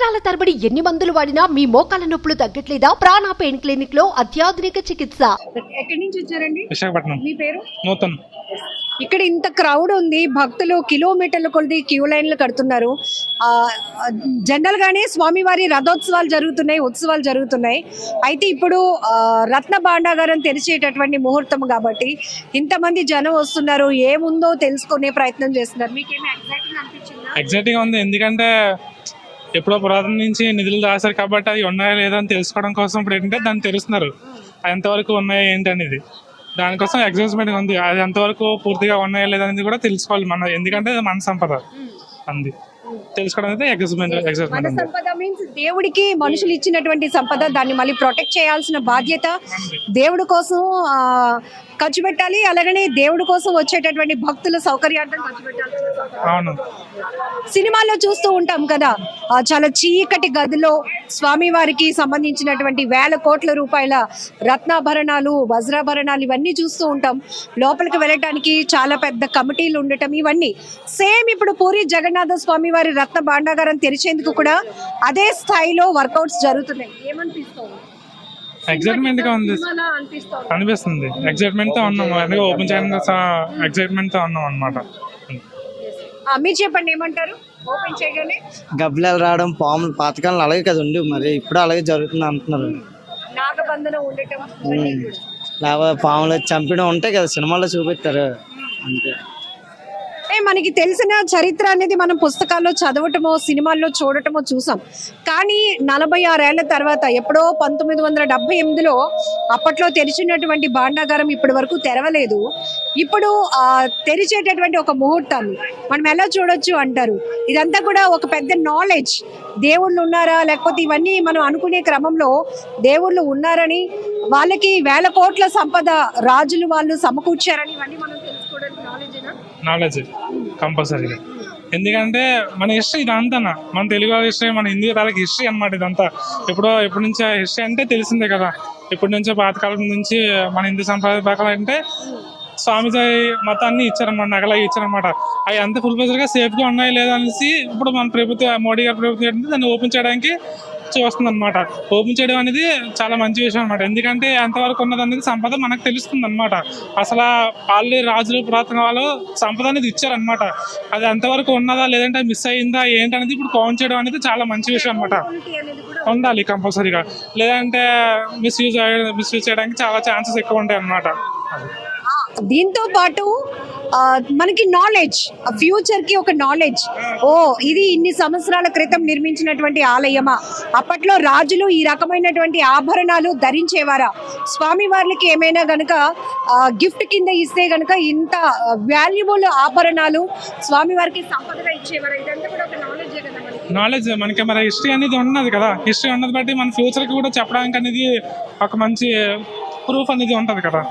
సంవత్సరాల తరబడి ఎన్ని మందులు వాడినా మీ మోకాల నొప్పులు తగ్గట్లేదా? ప్రాణ పెయిన్ క్లినిక్లో అత్యాధునిక చికిత్స. ఎక్కడి నుంచి వచ్చారండి? విశాఖపట్నం. మీ పేరు? నూతన్. ఇక్కడ ఇంత క్రౌడ్ ఉంది భక్తులు కిలోమీటర్ల కొద్ది క్యూ లైన్లు కడుతున్నారు. ఆ, జనరల్ గానే స్వామివారి రథోత్సవాలు జరుగుతున్నాయి ఉత్సవాలు జరుగుతున్నాయి. అయితే ఇప్పుడు రత్న భాండాగారం తెరిచేటటువంటి ముహూర్తం కాబట్టి ఇంతమంది జనం వస్తున్నారు ఏముందో తెలుసుకునే ప్రయత్నం చేస్తున్నారు. అనిపించిందా? ఎగ్జాక్ట్గా ఉంది ఎందుకంటే ఎప్పుడో పురాతన నుంచి నిధులు దాచారు కాబట్టి అవి ఉన్నాయా లేదా అని తెలుసుకోవడం కోసం ఇప్పుడు ఏంటంటే దాన్ని తెలుస్తున్నారు ఎంతవరకు ఉన్నాయి ఏంటి అనేది. దానికోసం ఎగ్జైజ్మెంట్ ఉంది. అది ఎంతవరకు పూర్తిగా ఉన్నాయా లేదా అనేది కూడా తెలుసుకోవాలి మన ఎందుకంటే అది మన సంపద. అంది. తెలుసుకోవడం అయితే ఎగ్జైజ్మెంట్ మన ఎగ్జైజ్మెంట్ ఉంది సంపద మీన్స్ దేవుడికి మనుషులు ఇచ్చినటువంటి సంపద దాన్ని మళ్ళీ ప్రొటెక్ట్ చేయాల్సిన బాధ్యత దేవుడి కోసం ఆ, ఖర్చు పెట్టాలి అలాగనే దేవుడి కోసం వచ్చేటటువంటి భక్తుల సౌకర్యార్థం ఖర్చు. అవును. సినిమాల్లో చూస్తూ ఉంటాం కదా చాలా చీకటి గదిలో స్వామివారికి సంబంధించినటువంటి వేల కోట్ల రూపాయల రత్నాభరణాలు వజ్రాభరణాలు ఇవన్నీ చూస్తూ ఉంటాం. లోపలికి వెళ్ళటానికి చాలా పెద్ద కమిటీలు ఉండటం ఇవన్నీ. సేమ్ ఇప్పుడు పూరి జగన్నాథ స్వామి వారి రత్న భాండాగారం తెరిచేందుకు కూడా అదే స్థాయిలో వర్కౌట్స్ జరుగుతున్నాయి. ఏమనిపిస్తుంది? ఎగ్జైట్మెంట్గా ఉంది. అనిపిస్తోంది. ఎగ్జైట్మెంట్తో ఉన్నాం అందుకే ఓపెన్ చేయడం ఎగ్జైట్మెంట్తో ఉన్నాం అనమాట మీరు చెప్పండి ఏమంటారు? ఓపెన్ చేయగానే? గబ్బిలాలు రావడం పాములు పాతకాలంలో అలాగే కదా ఉండి మరి ఇప్పుడు అలాగే జరుగుతుంది అంటున్నారు. నాగబంధనం ఉండటం లేకపోతే పాములు చంపడం ఉంటాయి కదా సినిమాల్లో చూపిస్తారు అంతే. అంటే మనకి తెలిసిన చరిత్ర అనేది మనం పుస్తకాల్లో చదవటమో సినిమాల్లో చూడటమో చూసాం. కానీ నలభై ఆరేళ్ళ తర్వాత ఎప్పుడో పంతొమ్మిది వందల డెబ్బై ఎనిమిదిలో అప్పట్లో తెరిచినటువంటి భాండాగారం ఇప్పటి వరకు తెరవలేదు. ఇప్పుడు ఆ తెరిచేటటువంటి ఒక ముహూర్తాన్ని మనం ఎలా చూడొచ్చు అంటారు? ఇదంతా కూడా ఒక పెద్ద నాలెడ్జ్ దేవుళ్ళు ఉన్నారా? లేకపోతే ఇవన్నీ మనం అనుకునే క్రమంలో దేవుళ్ళు ఉన్నారని వాళ్ళకి వేల కోట్ల సంపద రాజులు వాళ్ళు సమకూర్చారని ఇవన్నీ మనం తెలుసుకోవడానికి నాలెడ్జ్ నాలెడ్జ్ కంపల్సరీగా ఎందుకంటే మన హిస్టరీ ఇదంతా మన తెలుగు వాళ్ళ హిస్టరీ మన హిందీ వాళ్ళకి హిస్టరీ అన్నమాట ఇదంతా. ఎప్పుడో ఎప్పటి నుంచో హిస్టరీ అంటే తెలిసిందే కదా. ఎప్పటి నుంచో పాతకాలం నుంచి మన హిందూ సంప్రదాయ ప్రకారం అంటే స్వామిజీ మతాన్ని ఇచ్చారన్నమాట నగలవి ఇచ్చారనమాట అవి అంత ఫుల్గా సేఫ్గా ఉన్నాయి లేదా అనేసి ఇప్పుడు మన ప్రభుత్వం మోడీ గారి ప్రభుత్వం ఏంటంటే దాన్ని ఓపెన్ చేయడానికి చూస్తుంది అనమాట ఓపెన్ చేయడం అనేది చాలా మంచి విషయం అనమాట ఎందుకంటే ఎంతవరకు ఉన్నది అనేది సంపద మనకు తెలుస్తుంది అనమాట అసలు ఆల్రెడీ రాజులు పురాతన వాళ్ళు సంపద అనేది ఇచ్చారనమాట అది ఎంతవరకు ఉన్నదా లేదంటే మిస్ అయిందా ఏంటనేది ఇప్పుడు కౌంట్ చేయడం అనేది చాలా మంచి విషయం అనమాట ఉండాలి కంపల్సరీగా. లేదంటే మిస్యూజ్ మిస్యూజ్ చేయడానికి చాలా ఛాన్సెస్ ఎక్కువ ఉంటాయి అనమాట దీంతో పాటు మనకి నాలెడ్జ్ ఫ్యూచర్కి ఒక నాలెడ్జ్ ఓ ఇది ఇన్ని సంవత్సరాల క్రితం నిర్మించినటువంటి ఆలయమా? అప్పట్లో రాజులు ఈ రకమైనటువంటి ఆభరణాలు ధరించేవారా? స్వామి వారికి ఏమైనా గనక గిఫ్ట్ కింద ఇస్తే గనుక ఇంత వాల్యుబుల్ ఆభరణాలు స్వామి వారికి సంపదగా ఇచ్చేవారా? ఇదంతా కూడా ఒక నాలెడ్జ్ కదా మనకి? నాలెడ్జ్ మనకి మరి హిస్టరీ అనేది ఉన్నది కదా. హిస్టరీ ఉన్నది బట్టి మన ఫ్యూచర్కి కూడా చెప్పడానికి అనేది ఒక మంచి ప్రూఫ్ అనేది ఉంటుంది కదా.